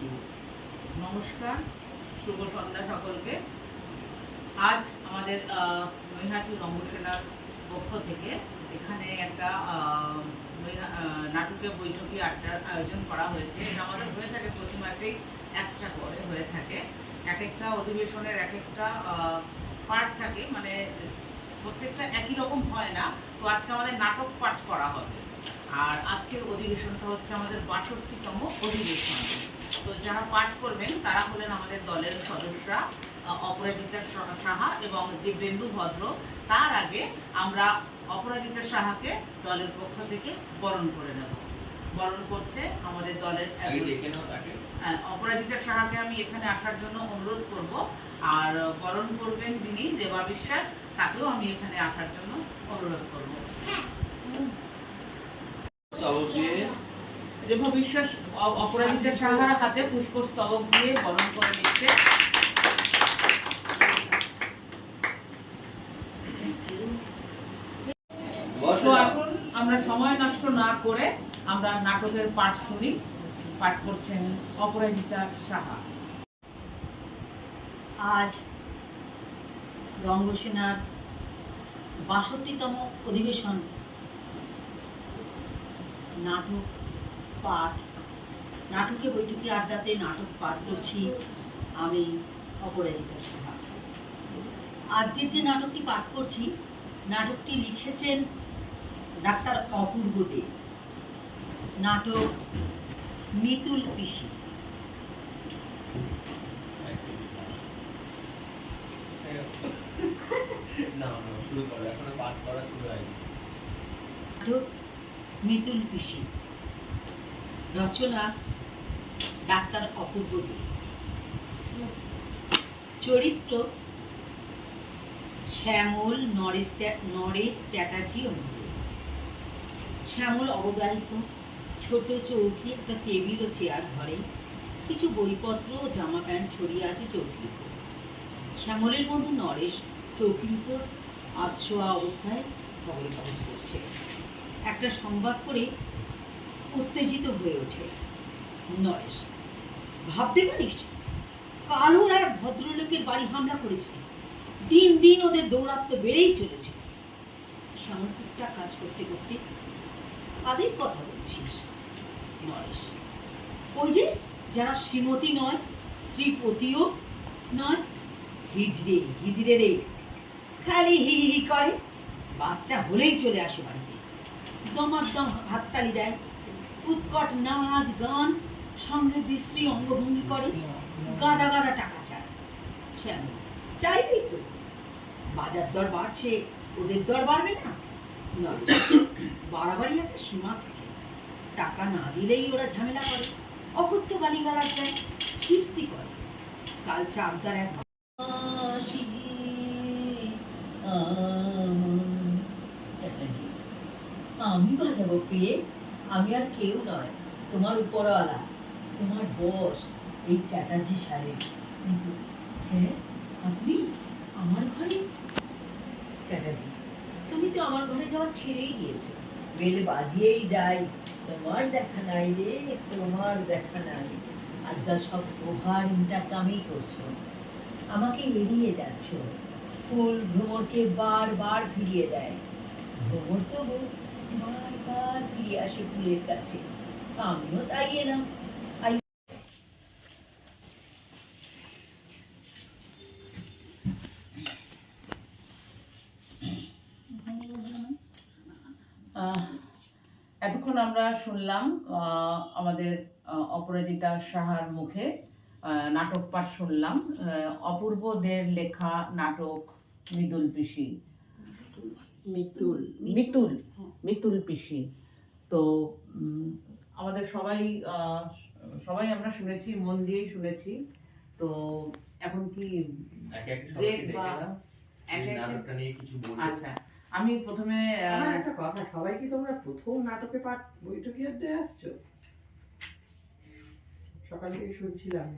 নমস্কার, শুভ সন্ধ্যা সকলকে। আজ আমাদের নৈহাটি রঙ্গসেনার পক্ষ থেকে এখানে একটা নাটকের বৈঠকি আড্ডার আয়োজন করা হয়েছে। এটা আমাদের হয়ে থাকে প্রতি মাসেই একটা করে হয়ে থাকে। এক একটা অধিবেশনের এক একটা পার্ট থাকে। মানে প্রত্যেকটা একই রকম হয় না। তো আজকে আমাদের নাটক পাঠ করা হবে। আর আজকের অধিবেশনটা হচ্ছে আমাদের বাষট্টিতম অধিবেশন। তো যারা পাঠ করবেন তারা হলেন আমাদের দলের সদস্যরা অপরাজিতা সাহা এবং দিব্যেন্দু ভদ্র। তার আগে আমরা অপরাজিতা সাহাকে দলের পক্ষ থেকে বরণ করে নেব। বরণ করছে আমাদের দলের হ্যাঁ, অপরাজিতা সাহাকে আমি এখানে আসার জন্য অনুরোধ করব। আর বরণ করবেন যিনি রেবা বিশ্বাস তাকেও আমি এখানে আসার জন্য অনুরোধ করব। স্তবক দিয়ে। রেবা বিশ্বাস অ- অপরাজিতা সাহার হাতে পুষ্পস্তবক দিয়ে বরণ করে নিচ্ছে। তো আসুন আমরা সময় নষ্ট না করে আমরা নাটকের পাঠ শুনি। পাঠ করছেন অপরাজিতা সাহা। আজ রঙ্গসেনার বাষট্টিতম অধিবেশন নাটক পাঠ। নাটকে বৈঠকি আড্ডাতে নাটক পাঠ করছি আমি অপরাজিতা সাহা। আজকের যে নাটকটি পাঠ করছি নাটকটি লিখেছেন ডাক্তার অপূর্ব দে। নাটক মিতুল পিসি। না না শুরু করো এখনও পাঠ করা শুরু হয়নি। নাটক মিতুল পিসি। রচনা ডাক্তার অপূর্ব দে। চরিত্র শ্যামল নরেশ নরেশ চ্যাটার্জি শ্যামল অবগাহিত, ছোট চৌকি, একটা টেবিল ও চেয়ার ঘরে কিছু বইপত্র ও জামা প্যান্ট ছড়িয়ে আছে চৌকির উপর। শ্যামলের বন্ধু নরেশ চৌকির উপর আধশোয়া অবস্থায় খবরের কাগজ পড়ছে। একটা সংবাদ পড়ে উত্তেজিত হয়ে ওঠে নরেশ। ভাবতে পারিস? কাল ওরা এক ভদ্রলোকের বাড়ি হামলা করেছে। দিন দিন ওদের দৌরাত্ম বেড়েই চলেছে। শ্যামল কাজ করতে করতে কাদের কথা বলছিস? নরেশ। ওই যে যারা শ্রীমতী নয়, শ্রীপতিও নয়, হিজড়ে হিজড়ে রে। খালি হি হি করে। বাচ্চা হলেই চলে আসে বাড়িতে। দমাদ্দম হাততালি দেয়। উৎকট নাচ গান সঙ্গে বিশ্রী অঙ্গভঙ্গি করে। গাদা গাদা টাকা চায়। তো। বাজার দর বাড়ছে, ওদের দর বাড়বে না? বাড়াবাড়ি একটা সীমা থাকে। টাকা না দিলেই ওরা ঝামেলা করে। অকথ্য গালিগালাজ দেয় কিস্তি করে। কাল চাকদার এক আমি বাজাবো প্রিয়ে। আমি আর কেউ নয়, তোমার উপরওয়ালা, তোমার বস এই চ্যাটার্জি সাহেব। কিন্তু আপনি আমার ঘরে? চ্যাটার্জি, তুমি তো আমার ঘরে যাওয়া ছেড়েই দিয়েছ বেল বাজিয়েই যাই, তোমার দেখা নাই রে, তোমার দেখা নাই। আজকাল সব ওভার ইন্টারকামই করছ। আমাকে এড়িয়ে যাচ্ছ। ফুল ভ্রমরকে বারবার ফিরিয়ে দেয়। ভ্রমর তো বারবার ফিরে আসে ফুলের কাছে আমিও তাই এলাম এতক্ষণ আমরা শুনলাম আমাদের অপরাজিতা সাহার মুখে নাটক পাঠ শুনলাম। আহ, অপূর্ব লেখা নাটক মৃদুল পিসি। মিতুল মিতুল মিতুল পিসি। তো আমাদের সবাই সবাই আমরা শুনেছি মন দিয়েই শুনেছি। তো এখন কি আচ্ছা আমি প্রথমে একটা কথা সবাই কি তোমরা প্রথম নাটকে পাঠ বৈঠকে দিয়ে আসছো? সকাল থেকে শুনছিলাম।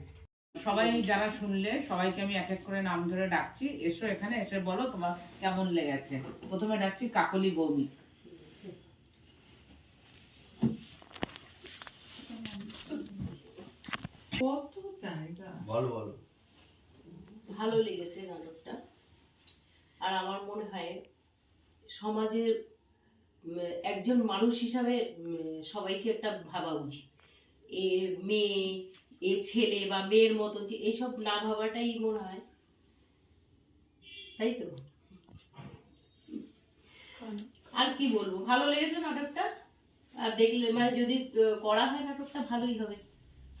সবাই যারা শুনলে সবাইকে আমি এক এক করে নাম ধরে ডাকছি। এসো এখানে এসে বলো তোমার কেমন লেগেছে। প্রথমে ডাকছি কাকলি ভৌমিক কত জায়গা বলো বলো। ভালো লেগেছে নাটকটা। আর আমার মনে হয় সমাজের একজন মানুষ হিসাবে সবাইকে একটা ভাবা উচিত। এ মেয়ে এ ছেলে বা মেয়ের মতো যে এসব না ভাবাটাই মনে হয়। তাই তো? আর কি বলব? ভালো লেগেছে নাটকটা? আর দেখলে মানে যদি করা হয় নাটকটা ভালোই হবে।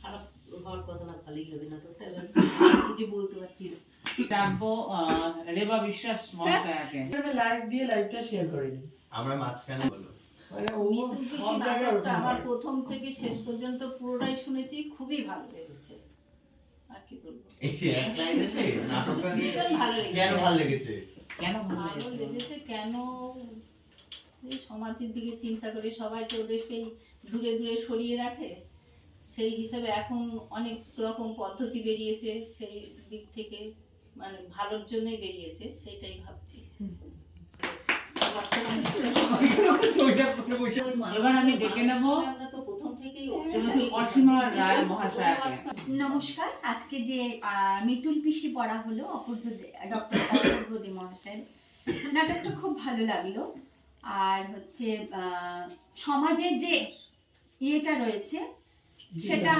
খারাপ হওয়ার কথা না ভালোই হবে নাটকটা। এবার কিছু বলতে পারছি না। ডাকবো আহ, রেবা বিশ্বাস মহাশয়াকে। লাইভ দিয়ে লাইভটা শেয়ার করে আমরা মাঝখানে বলো মানে আমার প্রথম থেকে শেষ পর্যন্ত পুরোটাই শুনেছি খুবই ভালো লেগেছে। আর কি বলব? ভীষণ ভালো লেগেছে। কেন ভালো লেগেছে? কেন ভালো ভালো লেগেছে? লেগেছে কেন? এই সমাজের দিকে চিন্তা করে সবাই তো ওদের সেই দূরে দূরে সরিয়ে রাখে। সেই হিসাবে এখন অনেক রকম পদ্ধতি বেরিয়েছে সেই দিক থেকে মানে ভালোর জন্যই বেরিয়েছে সেটাই ভাবছি। আমি ডেকে নেব আমরা তো প্রথম থেকেই শ্রীমতী অসীমা রায় মহাশয়াকে। নমস্কার আজকে যে আহ, মিতুল পিসি পড়া হলো অপূর্ব ডক্টর অপূর্ব দে মহাশয়ের। নাটকটা খুব ভালো লাগল। আর হচ্ছে আহ, সমাজের যে ইয়েটা রয়েছে সেটা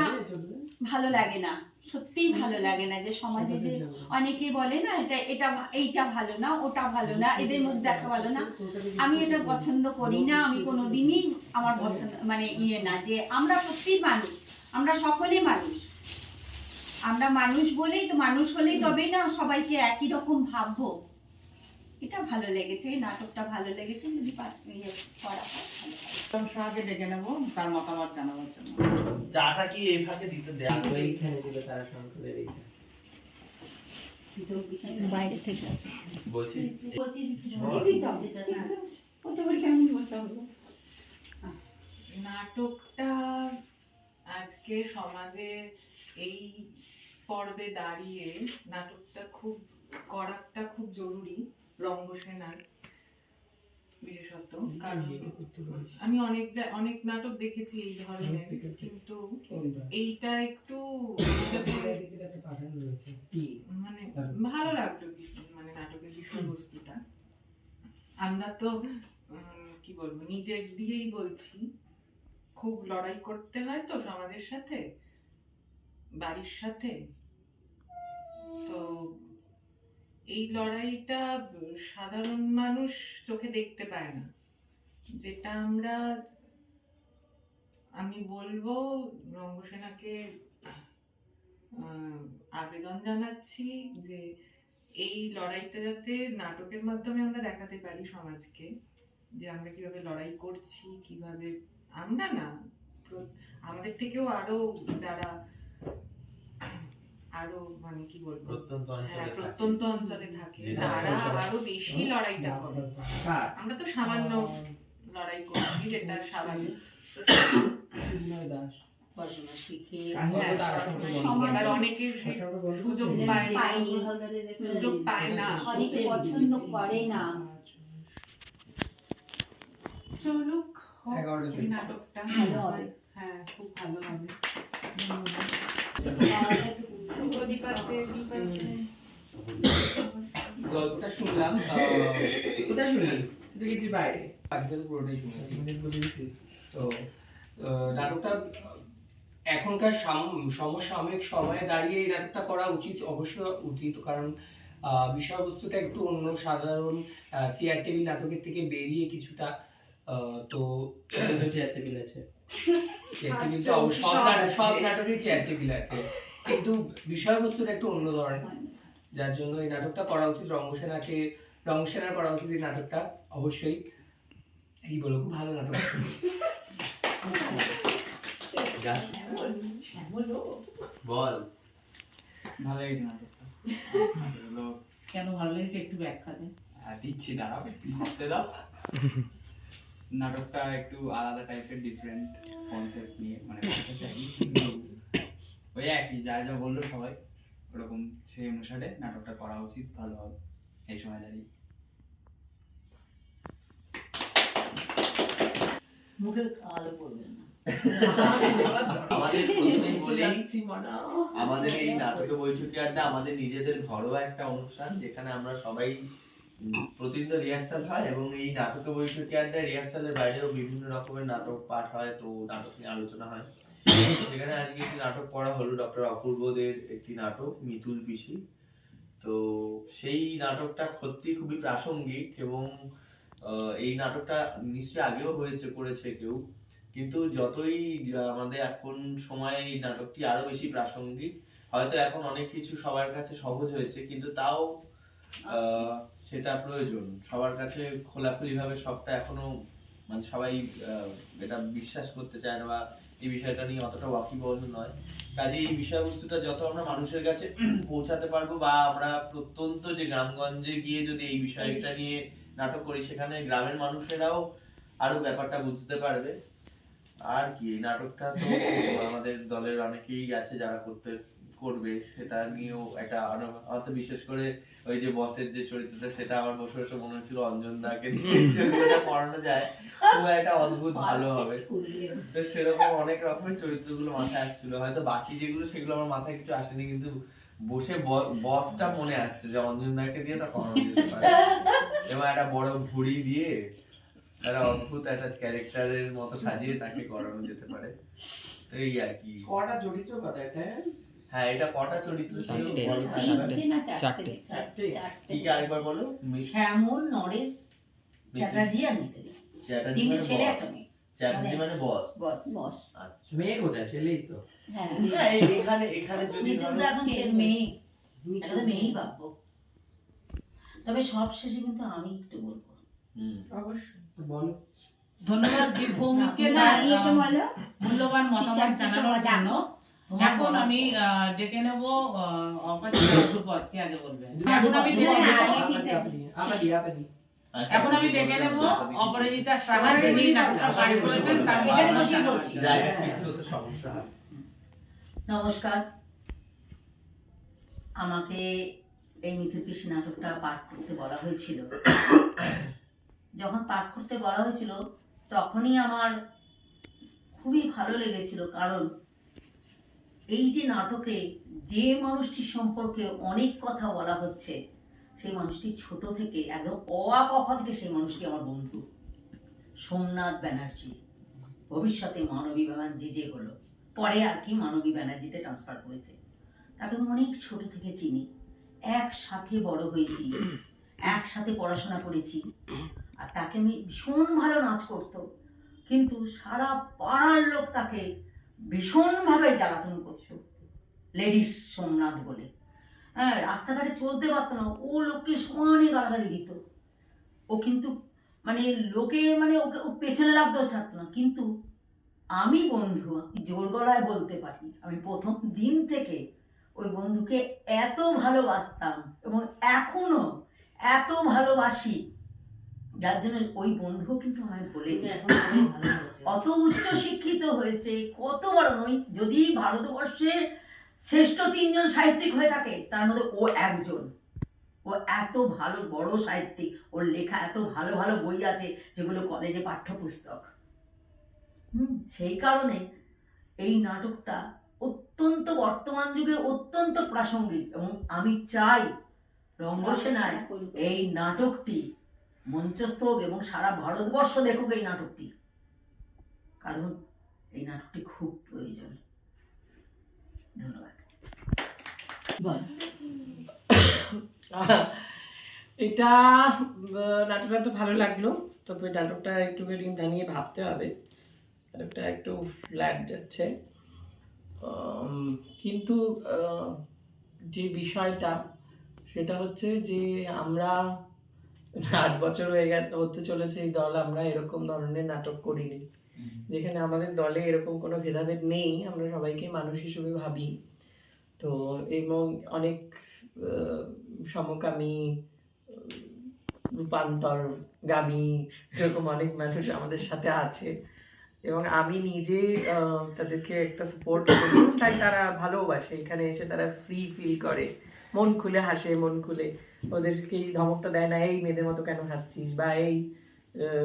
ভালো লাগে না। সত্যিই ভালো লাগে না যে সমাজে যে অনেকে বলে না এটা এটা এইটা ভালো না ওটা ভালো না এদের মুখ দেখা ভালো না। আমি এটা পছন্দ করি না আমি কোনোদিনই আমার পছন্দ মানে ইয়ে না যে আমরা সত্যিই মানুষ আমরা সকলে মানুষ। আমরা মানুষ বলেই তো মানুষ হলেই তবেই না সবাইকে একই রকম ভাববো এটা ভালো লেগেছে এই নাটকটা ভালো লেগেছে যদি ইয়ে করা হয় ভালো হয়। ডেকে নেব তার মতামত জানাবার জন্য। চাটা কি এই ফাঁকে দিতে দেয়া এইখানে ছিল তারা শঙ্করের এইখানে বাইরে থেকে আসে। বলছি। নাটকটা আজকে সমাজে এই পর্বে দাঁড়িয়ে নাটকটা খুব করাটা খুব জরুরি। বিশেষত কারণ আমি অনেক অনেক নাটক দেখেছি এই ধরনের কিন্তু এইটা একটু মানে ভালো লাগল মানে নাটকের বিষয়বস্তুটা। আমরা তো উম, কি বলব নিজের দিয়েই বলছি খুব লড়াই করতে হয় তো সমাজের সাথে বাড়ির সাথে। তো এই লড়াইটা সাধারণ মানুষ চোখে দেখতে পায় না। যেটা আমরা, আমি বলব, রঙ্গসেনাকে আবেদন জানাচ্ছি যে এই লড়াইটা যাতে নাটকের মাধ্যমে আমরা দেখাতে পারি সমাজকে, যে আমরা কীভাবে লড়াই করছি, কীভাবে, আমরা না, আমাদের থেকেও আরও যারা আরও মানে কি বলব? প্রত্যন্ত হ্যাঁ অঞ্চলে থাকে। প্রত্যন্ত অঞ্চলে থাকে। তারা আরও বেশি লড়াইটা করে। আমরা তো সামান্য লড়াই করছি যেটা স্বাভাবিক হ্যাঁ, সুযোগ পায় না। পায়নি সুযোগ পায় না। অনেকে পছন্দ করে না। চলুক এই নাটকটা। ভালো হবে। হ্যাঁ খুব ভালো হবে। শুভদীপ আছে দীপ আছে গল্পটা শুনলাম কোথায় শুনলি? তুই বাইরে। বাকিটা তো পুরোটাই শুনেছি তো নাটকটা এখনকার সমসাময়িক সময়ে দাঁড়িয়ে এই নাটকটা করা উচিত অবশ্যই উচিত। কারণ আহ, বিষয়বস্তুটা একটু অন্য সাধারণ চেয়ার টেবিল নাটকের থেকে বেরিয়ে কিছুটা আহ, তো চেয়ার টেবিল আছে। চেয়ার টেবিল সব নাটক সব নাটকে চেয়ার টেবিল আছে। কিন্তু বিষয়বস্তুটা একটু অন্য ধরনের। যার জন্য এই নাটকটা করা উচিত। রঙ্গসেনাকে রঙ্গসেনার করা উচিত এই নাটকটা অবশ্যই। কি বলব খুব ভালো নাটক। বল। ভালো লেগেছে নাটকটা। কেন ভালো লেগেছে একটু ব্যাখ্যা দেন দিচ্ছি দাঁড়াও। ভাবতে দাও। নাটকটা একটু আলাদা টাইপের ডিফারেন্ট কনসেপ্ট নিয়ে মানে কিন্তু ওই একই যা যা বলল সবাই। ওরকম সেই অনুসারে নাটকটা করা উচিত ভালো হবে। এই সময় দাঁড়িয়ে। মুখে আলো পড়বে না। আমাদের মানা এই নাটকে বৈঠকি আড্ডা আমাদের নিজেদের ঘরোয়া একটা অনুষ্ঠান যেখানে আমরা সবাই প্রতিদিন রিহার্সাল হয় এবং এই নাটকে বৈঠকি আড্ডায় রিহার্সালের বাইরেও বিভিন্ন রকমের নাটক পাঠ হয় তো নাটক নিয়ে আলোচনা হয়। সেখানে আজকে একটি নাটক পড়া হলো ডক্টর অপূর্বদের একটি নাটক মিতুল পিসি। তো সেই নাটকটা সত্যি খুবই প্রাসঙ্গিক এবং এই নাটকটা নিশ্চয়ই আগেও হয়েছে করেছে কেউ। কিন্তু যতই আমাদের এখন সময়ে এই নাটকটি আরও বেশি প্রাসঙ্গিক হয়তো এখন অনেক কিছু সবার কাছে সহজ হয়েছে কিন্তু তাও সেটা প্রয়োজন। সবার কাছে খোলাখুলি ভাবে সবটা এখনও মানে সবাই এটা বিশ্বাস করতে চায় না বা এই বিষয়টা নিয়ে অতটা ওয়াকিবহল নয়। কাজে এই বিষয়বস্তুটা যত আমরা মানুষের কাছে পৌঁছাতে পারব বা আমরা প্রত্যন্ত যে গ্রামগঞ্জে গিয়ে যদি এই বিষয়টা নিয়ে নাটক করি সেখানে গ্রামের মানুষেরাও আরও ব্যাপারটা বুঝতে পারবে। আর কি এই নাটকটা তো আমাদের দলের অনেকেই আছে যারা করতে করবে সেটা নিয়েও একটা হয়তো বিশেষ করে ওই যে বসের যে চরিত্রটা সেটা আমার বসে বসে মনে হচ্ছিল অঞ্জন দাকে করানো যায়। খুব একটা অদ্ভুত ভালো হবে। তো সেরকম অনেক রকমের চরিত্রগুলো মাথায় আসছিল। হয়তো বাকি যেগুলো সেগুলো আমার মাথায় কিছু আসেনি কিন্তু বসে বসটা মনে আসছে যে অঞ্জন দাকে দিয়ে ওটা করানো যেতে পারে। এবং একটা বড় ভুড়ি দিয়ে একটা অদ্ভুত একটা ক্যারেক্টারের মতো সাজিয়ে তাকে করানো যেতে পারে। তো এই আর কি। কটা চরিত্র কথা এটা হ্যাঁ এটা কটা চরিত্র ছিল? চারটে। চারটে? কি কি আরেকবার বলো? শ্যামল নরেশ চ্যাটার্জি আর মিতালি চ্যাটার্জি মানে ছেলে একটা মেয়ে। চ্যাটার্জি মানে বস বস বস আচ্ছা। মেয়ে কোথায়? ছেলেই তো। হ্যাঁ। হ্যাঁ, এখানে এখানে যদি মেয়ে। মেয়েই ভাববো। তবে সব শেষে কিন্তু আমি একটু বলব। ধন্যবাদ দীপভৌমিককে না তার, ইয়েতে আহ, বলো। মূল্যবান মতামত জানানোর জন্য। এখন আমি ডেকে নেব আগে এখন আমি ডেকে হ্যাঁ, নেব। আচ্ছা, এখন আমি ডেকে নেব আমরা তাদের কিছু- অপরাজিতা সাহা। যিনি নাটকটা করেছেন তার। বলছি। হয় নমস্কার। আমাকে এই মিথুল পিসি নাটকটা পাঠ করতে বলা হয়েছিল। যখন পাঠ করতে বলা হয়েছিল, তখনই আমার খুবই ভালো লেগেছিল, কারণ এই যে নাটকে যে মানুষটির সম্পর্কে অনেক কথা বলা হচ্ছে, সেই মানুষটি ছোট থেকে, একদম অয়া কখা থেকে সেই মানুষটি আমার বন্ধু। সোমনাথ ব্যানার্জি, ভবিষ্যতে মানবী ব্যানার্জি যে হলো। পরে আর কি মানবী ব্যানার্জিতে ট্রান্সফার করেছে। তাকে অনেক ছোট থেকে চিনি। একসাথে বড় হয়েছি, একসাথে পড়াশোনা করেছি। আর তাকে আমি ভীষণ ভালো নাচ করতো। কিন্তু সারা পাড়ার লোক তাকে ভীষণভাবে জ্বালাতন করতো, লেডিস সোমনাথ বলে। হ্যাঁ রাস্তাঘাটে চলতে পারতো না, ও লোককে সমানে গালাগালি দিত। ও কিন্তু মানে লোকে মানে ওকে, ও পেছনে লাগতেও ছাড়তো না। কিন্তু আমি বন্ধু জোর গলায় বলতে পারি, আমি প্রথম দিন থেকে ওই বন্ধুকে এত ভালোবাসতাম এবং এখনও এত ভালোবাসি যার জন্য ওই বন্ধুও কিন্তু আমায় বলে। অত উচ্চ শিক্ষিত হয়েছে কত বড় নয় যদি ভারতবর্ষে শ্রেষ্ঠ তিনজন সাহিত্যিক হয়ে থাকে তার মধ্যে ও একজন। ও এত ভালো বড় সাহিত্যিক। ওর লেখা এত ভালো ভালো বই আছে যেগুলো কলেজে পাঠ্যপুস্তক। হুম সেই কারণে এই নাটকটা অত্যন্ত বর্তমান যুগে অত্যন্ত প্রাসঙ্গিক এবং আমি চাই রঙ্গসেনায় এই নাটকটি মঞ্চস্থ হোক এবং সারা ভারতবর্ষ দেখুক এই নাটকটি। কারণ এই নাটকটি খুব প্রয়োজন। ধন্যবাদ। এটা নাটকটা তো ভালো লাগল। তবে নাটকটা একটুখানি জানিয়ে ভাবতে হবে। নাটকটা একটু ফ্ল্যাট যাচ্ছে। কিন্তু যে বিষয়টা, সেটা হচ্ছে যে আমরা আট বছর হয়ে গেছে হতে চলেছে এই দল আমরা এরকম ধরনের নাটক করিনি। যেখানে আমাদের দলে এরকম কোনো ভেদাভেদ নেই আমরা সবাইকে মানুষ হিসেবে ভাবি। তো এবং অনেক সমকামী আহ, রূপান্তরগামী এরকম অনেক মানুষ আমাদের সাথে আছে। এবং আমি নিজে আহ, তাদেরকে একটা সাপোর্ট করি। তাই তারা ভালোবাসে। এখানে এসে তারা ফ্রি ফিল করে। মন খুলে হাসে মন খুলে। ওদেরকে এই ধমকটা দেয় না এই মেয়েদের মতো কেন হাসছিস? বা এই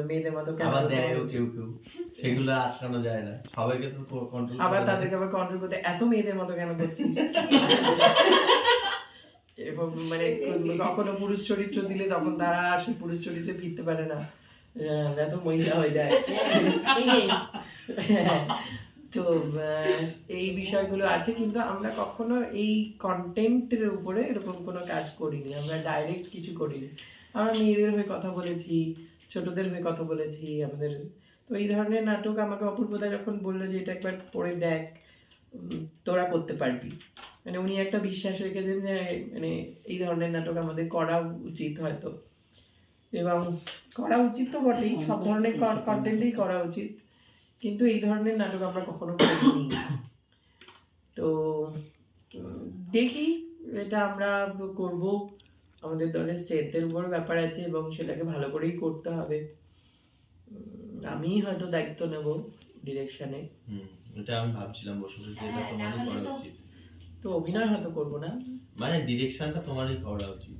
মেয়েদের মতো কেন আবার দেয়ও কেউ কেউ। সেগুলো আটকানো যায় না। সবাইকে তো কন্ট্রোল আবার তাদেরকে আবার কন্ট্রোল করতে এত মেয়েদের মতো কেন করছিস? এরকম মানে কখনো পুরুষ চরিত্র দিলে তখন তারা আর সেই পুরুষ চরিত্রে ফিরতে পারে না। আহ, এত মহিলা হয়ে যায় তো এই বিষয়গুলো আছে কিন্তু আমরা কখনো এই কন্টেন্টের উপরে এরকম কোনো কাজ করিনি আমরা ডাইরেক্ট কিছু করিনি। আমরা মেয়েদের হয়ে কথা বলেছি ছোটদের হয়ে কথা বলেছি আমাদের তো এই ধরনের নাটক আমাকে অপূর্বদা যখন বলল যে এটা একবার পড়ে দেখ তোরা করতে পারবি। মানে উনি একটা বিশ্বাস রেখেছেন যে মানে এই ধরনের নাটক আমাদের করা উচিত হয়তো। এবং করা উচিত তো বটেই সব ধরনের কন্টেন্টই করা উচিত। কিন্তু এই ধরনের নাটক আমরা কখনো করিনি। তো দেখি এটা আমরা করব। আমাদের দলের স্ট্রেংথের উপর ব্যাপার আছে এবং সেটাকে ভালো করেই করতে হবে। আমি হয়তো দায়িত্ব নেব ডিরেকশনে হুম এটা আমি ভাবছিলাম বসে বসে এটা হ্যাঁ, তোমারই করা উচিত। তো অভিনয় হয়তো করব না। মানে ডিরেকশনটা তোমারই করা উচিত।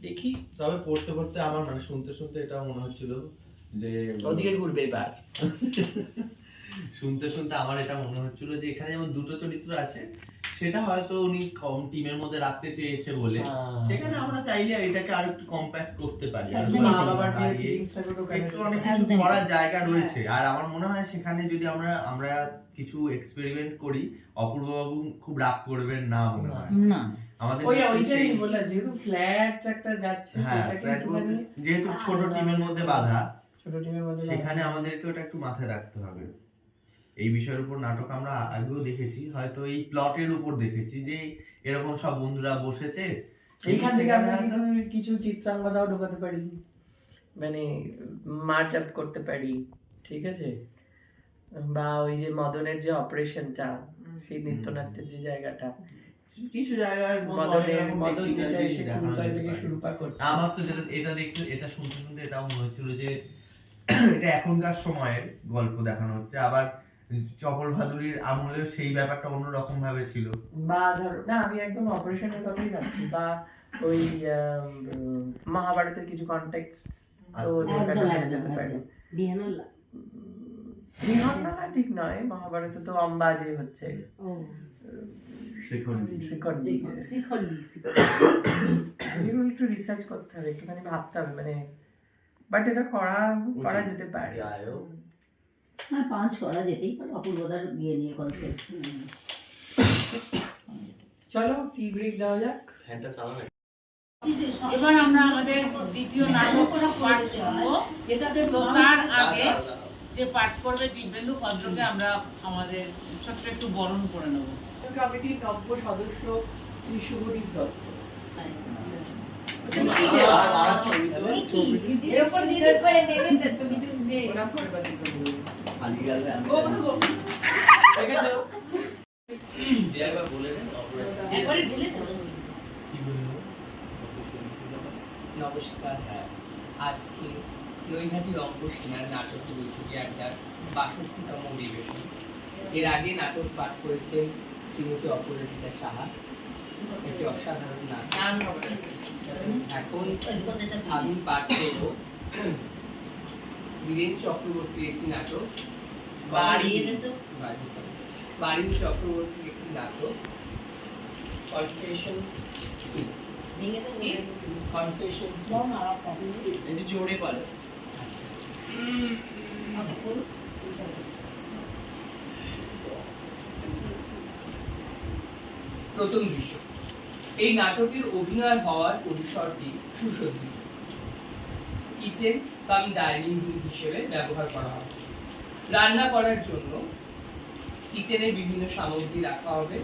দেখি। তবে পড়তে পড়তে আমার মানে শুনতে শুনতে এটা মনে হচ্ছিল যে ওদিকে ঘুরবে এবার। শুনতে শুনতে আমার এটা মনে হচ্ছিল যে এখানে যেমন দুটো চরিত্র আছে সেটা হয়তো উনি কম টিমের মধ্যে রাখতে চেয়েছে বলে। সেখানে আমরা চাইলে এটাকে আরও একটু কম্প্যাক্ট করতে পারি। অনেক কিছু করার জায়গা রয়েছে। আর আমার মনে হয় সেখানে যদি আমরা আমরা কিছু এক্সপেরিমেন্ট করি অপূর্ব বাবু খুব রাগ করবেন না মনে হয়। না। আমাদের যেহেতু ফ্ল্যাট একটা যাচ্ছে হ্যাঁ যেহেতু ছোট টিমের মধ্যে বাধা ছোট টিমের মধ্যে সেখানে আমাদেরকে ওটা একটু মাথায় রাখতে হবে। এই বিষয়ের উপর নাটক আমরা আগেও দেখেছি হয়তো এই প্লটের উপর দেখেছি যে এরকম সব বন্ধুরা বসেছে। এইখান থেকে আমরা সেখানে কিছু চিত্রাঙ্গদাও ঢোকাতে পারি মানে মার্চ আপ করতে পারি ঠিক আছে? বা ওই যে মদনের যে অপারেশনটা সেই নৃত্যনাট্যের যে জায়গাটা কিছু জায়গার মদনের মদন থেকে আমার তো যেটা এটা দেখতে এটা শুনতে শুনতে এটাও মনে হচ্ছিল যে এটা এখনকার সময়ের গল্প দেখানো হচ্ছে। আবার চপল ভাদুরীর আমলেও সেই ব্যাপারটা অন্যরকম ভাবে ছিল। বা ধরো না আমি একদম অপারেশনের কথাই রাখছি বা ওই মহাভারতের কিছু কন্টেক্সট তো যেতে পারে। একদম। ঠিক নয়। মহাভারতে তো অম্বাজে হচ্ছে। একটু রিসার্চ করতে হবে একটুখানি ভাবতে হবে। মানে বাট এটা করা করা যেতে পারে। হ্যাঁ পাঁচ করা যেতেই পারে। অপূর্বদার বিয়ে নিয়ে কনসেপ্ট চলো টি ব্রেক দেওয়া যাক। ফ্যানটা চালাও না। এবার আমরা আমাদের দ্বিতীয় নাটক পাঠ শুনব যেটাতে তার আগে যে পাঠ করবে দিব্যেন্দু ভদ্রকে আমরা আমাদের ছোট্ট একটু বরণ করে নেব। কমিটির নব্য সদস্য শ্রী শুভদীপ দত্ত। নমস্কার আজকে নৈহাটি রঙ্গ সেনার নাটক বৈঠকে আড্ডার বাষট্টিতম অধিবেশন এর আগে নাটক পাঠ করেছেন শ্রীমতী অপরাজিতা সাহা। একটি অসাধারণ নাটক। এখন আমি পাঠ করব। বীরেন চক্রবর্তীর একটি নাটক। বাড়ি। বাড়ি। বাড়ির চক্রবর্তীর একটি নাটক। কনফেশন জোরে বলে। প্রথম দৃশ্য। এই নাটকের অভিনয় হওয়ার পরিসরটি সুসজ্জিত। কিচেন কাম ডাইনিং রুম হিসেবে ব্যবহার করা হবে রান্না করার জন্য কিচেনের বিভিন্ন সামগ্রী রাখা হবে।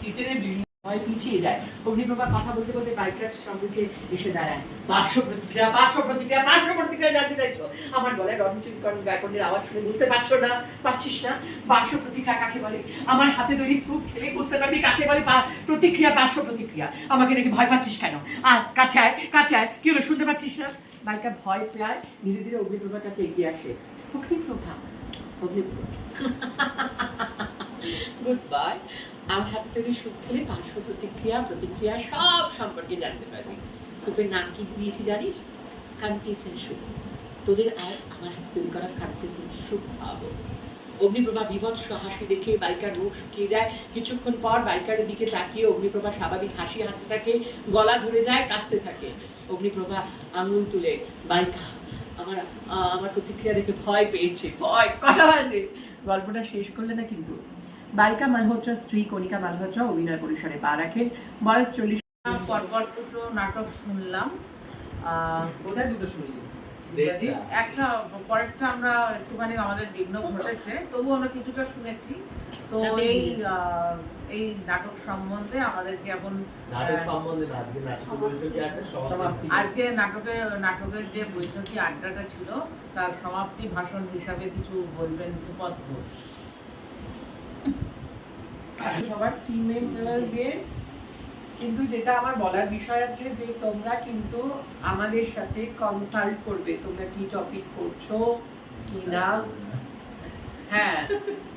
কিচেনের বিভিন্ন ভয় পিছিয়ে যায়। অগ্নিপ্রভা কথা বলতে বলতে বাইকটার সম্মুখে এসে দাঁড়ায়। পার্শ্ব প্রতিক্রিয়া পার্শ্ব প্রতিক্রিয়া পার্শ্ব প্রতিক্রিয়া জানতে চাইছো? আমার গলায় রণচুরিকরণ গায়কন্ডের আওয়াজ শুনে বুঝতে পারছ না? পাচ্ছিস না? পার্শ্ব প্রতিক্রিয়া কাকে বলে? আমার হাতে তৈরি স্যুপ খেলে বুঝতে পারবি কাকে বলে প্রতিক্রিয়া, পার্শ্ব প্রতিক্রিয়া। আমাকে নাকি ভয় পাচ্ছিস কেন? আর কাছে আয় কাছে আয়। কি হলো, শুনতে পাচ্ছিস না? বাইকটা ভয় পেয়ে ধীরে ধীরে অগ্নিপ্রভার কাছে এগিয়ে আসে। অগ্নিপ্রভা অগ্নিপ্রভা গুড বাই আমার হাতে তৈরি সুখ খেলে পার্শ্ব প্রতিক্রিয়া প্রতিক্রিয়া সব সম্পর্কে জানতে পারবি। সুপের নাম কি দিয়েছি জানিস? কান্তি সেন সুপ তোদের আজ আমার হাতে তৈরি করা কান্তি সেন সুপ খাওয়াবো অগ্নিপ্রভা বিভৎস হাসি দেখে বাইকার মুখ শুকিয়ে যায়। কিছুক্ষণ পর বাইকারের দিকে তাকিয়ে অগ্নিপ্রভা স্বাভাবিক হাসি হাসতে থাকে, গলা ধরে যায় কাঁচতে থাকে। অগ্নিপ্রভা আঙুল তুলে, বাইকা, আমার আমার প্রতিক্রিয়া দেখে ভয় পেয়েছে, ভয়, কটা বাজে? গল্পটা শেষ করলে না কিন্তু? বাইকা মালহোত্রা স্ত্রী কণিকা মালহোত্রা অভিনয় পরিসরে পা রাখেন। বয়স চল্লিশ পরপর দুটো নাটক শুনলাম। কোথায় দুটো শুনি একটা পরেরটা আমরা একটুখানি আমাদের বিঘ্ন ঘটেছে। তবু আমরা কিছুটা শুনেছি। তো এই এই নাটক সম্বন্ধে আমাদেরকে এখন সম্বন্ধে আজকে নাটক বৈঠকে একটা সমাপ্তি সমাপ্তি। আজকে নাটকের নাটকের যে বৈঠকি আড্ডাটা ছিল তার সমাপ্তি ভাষণ হিসাবে কিছু বলবেন ধ্রুপদ ঘোষ। সবার টিম মেম্বার দিয়ে। কিন্তু যেটা আমার বলার বিষয় আছে যে তোমরা কিন্তু আমাদের সাথে কনসাল্ট করবে তোমরা কি টপিক করছ কি না। হ্যাঁ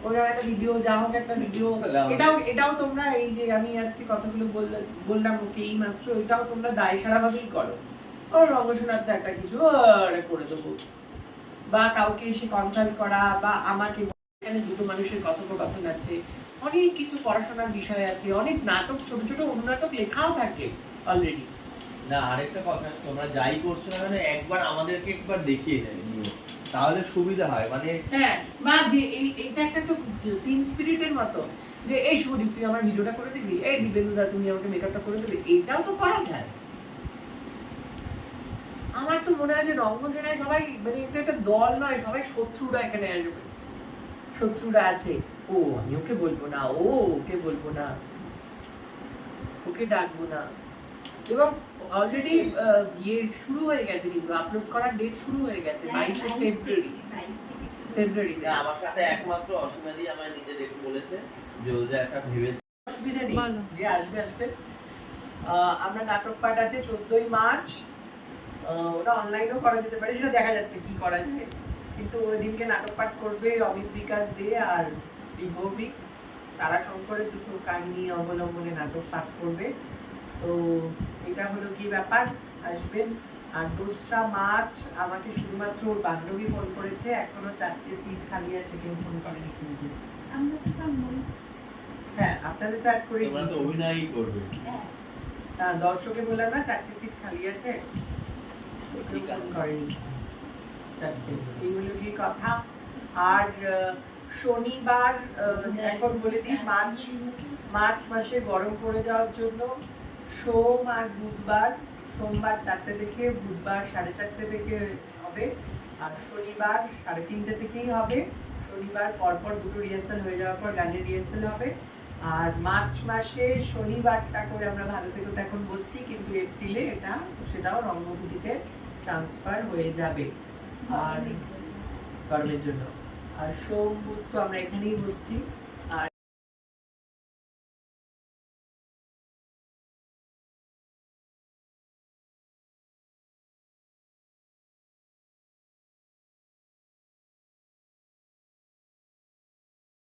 ওরা একটা ভিডিও যা হোক একটা ভিডিও এটাও এটাও তোমরা এই যে আমি আজকে কথাগুলো বললাম বললাম ওকে এই মাত্র এটাও তোমরা দায় সারা ভাবেই করো। ও রঙ্গসোনার তো একটা কিছু করে দেবো। বা কাউকে এসে কনসাল্ট করা বা আমাকে এখানে দুটো মানুষের কথোপকথন আছে। অনেক কিছু পড়াশোনার বিষয় আছে অনেক নাটক ছোট ছোট অনুনাটক লেখাও থাকে অলরেডি না আরেকটা কথা তোমরা যাই করছ না কেন একবার আমাদেরকে একবার দেখিয়ে দেবে নিয়ে। তাহলে সুবিধা হয় মানে হ্যাঁ বা যে এই এইটা একটা তো টিম স্পিরিটের মতো যে এই শুভদীপ তুই আমার ভিডিওটা করে দিবি এই দিবেন্দুদা তুমি আমাকে মেকআপটা করে দেবে এইটাও তো করা যায়। আমার তো মনে হয় যে রঙ্গসেনায় সবাই মানে এটা একটা দল নয় সবাই শত্রুরা এখানে আসবে। শত্রুরা আছে। ও আমি ওকে বলব না ও ওকে বলব না ওকে ডাকবো না। এবং অলরেডি ইয়ে শুরু হয়ে গেছে কিন্তু আপলোড করার ডেট শুরু হয়ে গেছে বাইশে ফেব্রুয়ারি। ফেব্রুয়ারিতে আমার সাথে একমাত্র অসীমাদি আমার নিজে দেখে বলেছে যে ও যে একটা ভেবেছে। অসুবিধা নেই। যে আসবে আসবে। আহ, আমরা নাটক পাঠ আছে চোদ্দই মার্চ। আহ, ওটা অনলাইনেও করা যেতে পারে সেটা দেখা যাচ্ছে কি করা যায়। কিন্তু ওই দিনকে নাটক পাঠ করবে অমিত বিকাশ দে আর ভৌমিক। তারা শঙ্করের দুটো কাহিনী অবলম্বনে নাটক পাঠ করবে। তো এটা হলো কি ব্যাপার? আসবেন। আর দোসরা মার্চ আমাকে শুধুমাত্র ওর বান্ধবী ফোন করেছে। এখনও চারটে সিট খালি আছে কেউ ফোন করেনি কিন্তু। আমরা তো হ্যাঁ আপনাদের তো অ্যাড করে তোমরা তো অভিনয়ই করবে। হ্যাঁ। দর্শকে বললাম না চারটে সিট খালি আছে। ঠিক আছে। করেনি। চারটে। এই হলো কি কথা? আর আহ, শনিবার এখন বলে দিই মার্চ মার্চ মাসে গরম পড়ে যাওয়ার জন্য সোম আর বুধবার সোমবার চারটে থেকে বুধবার সাড়ে চারটে থেকে হবে আর শনিবার সাড়ে তিনটে থেকেই হবে। শনিবার পরপর দুটো রিহার্সাল হয়ে যাওয়ার পর গানের রিহার্সাল হবে। আর মার্চ মাসে শনিবারটা করে আমরা ভালো থেকে তো এখন বসছি কিন্তু এপ্রিলে এটা সেটাও রঙ্গভূতিতে ট্রান্সফার হয়ে যাবে। আর গরমের জন্য আর সোম বুধ তো আমরা এখানেই বসছি